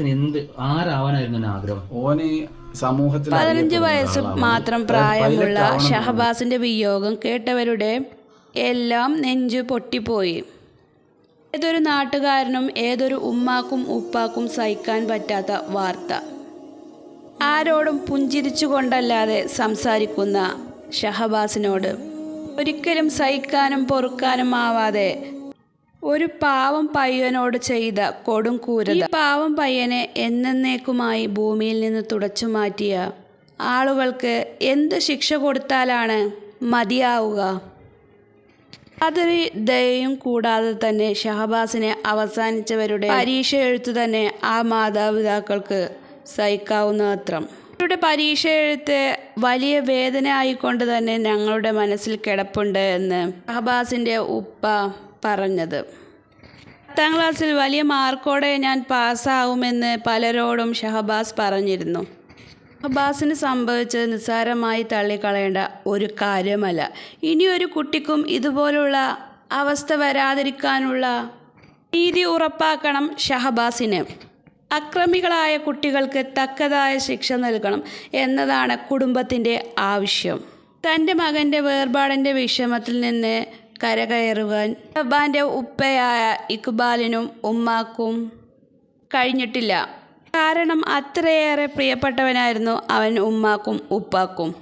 എന്ത് ആരാവാനായിരുന്നു ആഗ്രഹം? ഓന് സമൂഹത്തിൽ പതിനഞ്ച് വയസ്സ് മാത്രം പ്രായമുള്ള. ഷഹബാസിന്റെ വിയോഗം കേട്ടവരുടെ എല്ലാം നെഞ്ചു പൊട്ടിപ്പോയി. ഏതൊരു നാട്ടുകാരനും ഏതൊരു ഉമ്മാക്കും ഉപ്പാക്കും സഹിക്കാൻ പറ്റാത്ത വാർത്ത. ആരോടും പുഞ്ചിരിച്ചുകൊണ്ടല്ലാതെ സംസാരിക്കുന്ന ഷഹബാസിനോട് ഒരിക്കലും സഹിക്കാനും പൊറുക്കാനും ആവാതെ ഒരു പാവം പയ്യനോട് ചെയ്ത കൊടും ഈ പാവം പയ്യനെ എന്നേക്കുമായി ഭൂമിയിൽ നിന്ന് തുടച്ചു മാറ്റിയ ആളുകൾക്ക് എന്ത് ശിക്ഷ കൊടുത്താലാണ് മതിയാവുക? അതൊരു ദയയും കൂടാതെ തന്നെ ഷഹബാസിനെ അവസാനിച്ചവരുടെ പരീക്ഷ എഴുത്തു തന്നെ ആ മാതാപിതാക്കൾക്ക് സഹിക്കാവുന്നത്രം. അവരുടെ പരീക്ഷ എഴുത്ത് വലിയ വേദന ആയിക്കൊണ്ട് തന്നെ ഞങ്ങളുടെ മനസ്സിൽ കിടപ്പുണ്ട് എന്ന് ഷഹബാസിന്റെ ഉപ്പ പറഞ്ഞത്. പത്താം ക്ലാസ്സിൽ വലിയ മാർക്കോടെ ഞാൻ പാസ്സാവുമെന്ന് പലരോടും ഷഹബാസ് പറഞ്ഞിരുന്നു. ഷഹബാസിന് സംഭവിച്ചത് നിസ്സാരമായി തള്ളിക്കളയേണ്ട ഒരു കാര്യമല്ല. ഇനിയൊരു കുട്ടിക്കും ഇതുപോലുള്ള അവസ്ഥ വരാതിരിക്കാനുള്ള നീതി ഉറപ്പാക്കണം ഷഹബാസിന്. അക്രമികളായ കുട്ടികൾക്ക് തക്കതായ ശിക്ഷ നൽകണം എന്നതാണ് കുടുംബത്തിന്റെ ആവശ്യം. തന്റെ മകന്റെ വേർപാടിന്റെ വിഷമത്തിൽ നിന്ന് കരകയറുവാൻ. ഷഹബാന്റെ ഉപ്പയായ ഇക്ബാലിനും ഉമ്മാക്കും കഴിഞ്ഞിട്ടില്ല. കാരണം അത്രയേറെ പ്രിയപ്പെട്ടവനായിരുന്നു അവൻ ഉമ്മാക്കും ഉപ്പാക്കും.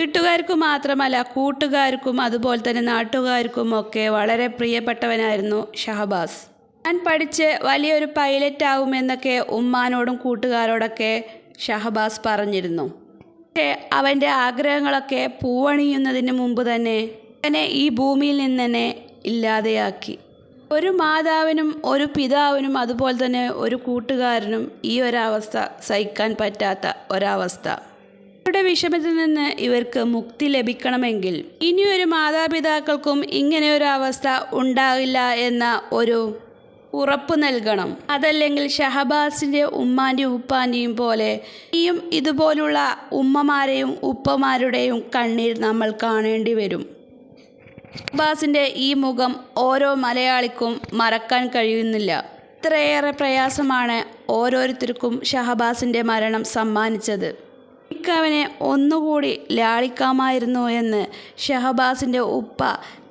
വീട്ടുകാർക്കും മാത്രമല്ല കൂട്ടുകാർക്കും അതുപോലെ തന്നെ നാട്ടുകാർക്കും ഒക്കെ വളരെ പ്രിയപ്പെട്ടവനായിരുന്നു ഷഹബാസ്. ഞാൻ പഠിച്ച് വലിയൊരു പൈലറ്റ് ആവുമെന്നൊക്കെ ഉമ്മാനോടും കൂട്ടുകാരോടൊക്കെ ഷഹബാസ് പറഞ്ഞിരുന്നു. പക്ഷേ അവന്റെ ആഗ്രഹങ്ങളൊക്കെ പൂവണിയുന്നതിന് മുമ്പ് തന്നെ അവനെ ഈ ഭൂമിയിൽ നിന്ന് തന്നെ ഇല്ലാതെയാക്കി. ഒരു മാതാവിനും ഒരു പിതാവിനും അതുപോലെ തന്നെ ഒരു കൂട്ടുകാരനും ഈ ഒരവസ്ഥ സഹിക്കാൻ പറ്റാത്ത ഒരവസ്ഥ. ഇവരുടെ വിഷമത്തിൽ നിന്ന് ഇവർക്ക് മുക്തി ലഭിക്കണമെങ്കിൽ ഇനിയൊരു മാതാപിതാക്കൾക്കും ഇങ്ങനെ ഒരു അവസ്ഥ ഉണ്ടാകില്ല എന്ന ഒരു ഉറപ്പ് നൽകണം. അതല്ലെങ്കിൽ ഷഹബാസിന്റെ ഉമ്മാന്റെയും ഉപ്പാന്റെയും പോലെ ഇയും ഇതുപോലുള്ള ഉമ്മമാരെയും ഉപ്പമാരുടെയും കണ്ണീർ നമ്മൾ കാണേണ്ടി വരും. ഷഹബാസിന്റെ ഈ മുഖം ഓരോ മലയാളിക്കും മറക്കാൻ കഴിയുന്നില്ല. ഇത്രയേറെ പ്രയാസമാണ് ഓരോരുത്തർക്കും ഷഹബാസിന്റെ മരണം സമ്മാനിച്ചത്. എനിക്കവനെ ഒന്നുകൂടി ലാളിക്കാമായിരുന്നു എന്ന് ഷഹബാസിന്റെ ഉപ്പ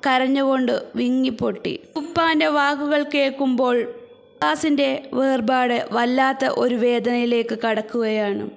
കരഞ്ഞുകൊണ്ട് വിങ്ങിപ്പൊട്ടി. ഉപ്പാന്റെ വാക്കുകൾ കേൾക്കുമ്പോൾ ഷഹബാസിന്റെ വേർപാട് വല്ലാത്ത ഒരു വേദനയിലേക്ക് കടക്കുകയാണ്.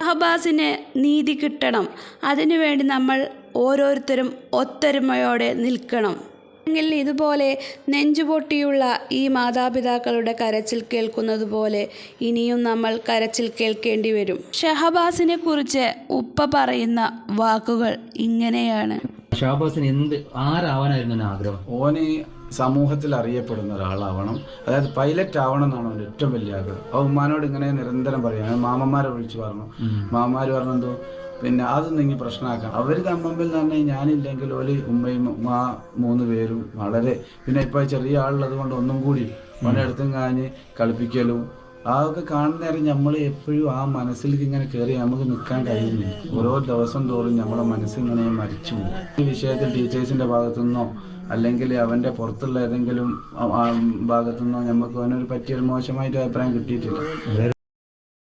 ഷഹബാസിന് നീതി കിട്ടണം. അതിനുവേണ്ടി നമ്മൾ ഓരോരുത്തരും ഒത്തൊരുമയോടെ നിൽക്കണം. അല്ലെങ്കിൽ ഇതുപോലെ നെഞ്ചുപൊട്ടിയുള്ള ഈ മാതാപിതാക്കളുടെ കരച്ചിൽ കേൾക്കുന്നത് പോലെ ഇനിയും നമ്മൾ കരച്ചിൽ കേൾക്കേണ്ടി വരും. ഷഹബാസിനെ കുറിച്ച് ഉപ്പ പറയുന്ന വാക്കുകൾ ഇങ്ങനെയാണ്. ഷഹബാസിന് എന്ത് ആരാവാനായിരുന്നു ആഗ്രഹം? ഓന് സമൂഹത്തിൽ അറിയപ്പെടുന്ന ഒരാളാവണം. അതായത് പൈലറ്റ് ആവണം എന്നാണ് അവന്റെ ഏറ്റവും വലിയ ആഗ്രഹം. ആ ഉമ്മാനോട് ഇങ്ങനെ നിരന്തരം പറയാം. മാമന്മാരെ വിളിച്ചു പറഞ്ഞു. മാമന്മാർ പറഞ്ഞു എന്തോ പിന്നെ അത് നിങ്ങൾ പ്രശ്നമാക്കാം. അവർ തമ്മിൽ തന്നെ ഞാനില്ലെങ്കിൽ ഓൽ ഉമ്മയും ഉമ്മ മൂന്ന് പേരും വളരെ പിന്നെ ഇപ്പൊ ചെറിയ ആളുള്ളത് കൊണ്ട് ഒന്നും കൂടി ഓനെ അടുത്തും കാഞ്ഞ് കളിപ്പിക്കലും അതൊക്കെ കാണുന്ന നേരം നമ്മൾ എപ്പോഴും ആ മനസ്സിലേക്ക് ഇങ്ങനെ കയറി നമുക്ക് നിൽക്കാൻ കഴിയുന്നില്ല. ഓരോ ദിവസം തോറും നമ്മളെ മനസ്സിങ്ങനെ മരിച്ചു പോകും. ഈ വിഷയത്തിൽ ടീച്ചേഴ്സിന്റെ ഭാഗത്തുനിന്നോ അല്ലെങ്കിൽ അവന്റെ പുറത്തുള്ള ഏതെങ്കിലും ഭാഗത്തു നിന്നോ നമുക്ക് അവനൊരു പറ്റിയൊരു മോശമായിട്ട് അഭിപ്രായം കിട്ടിയിട്ടില്ല.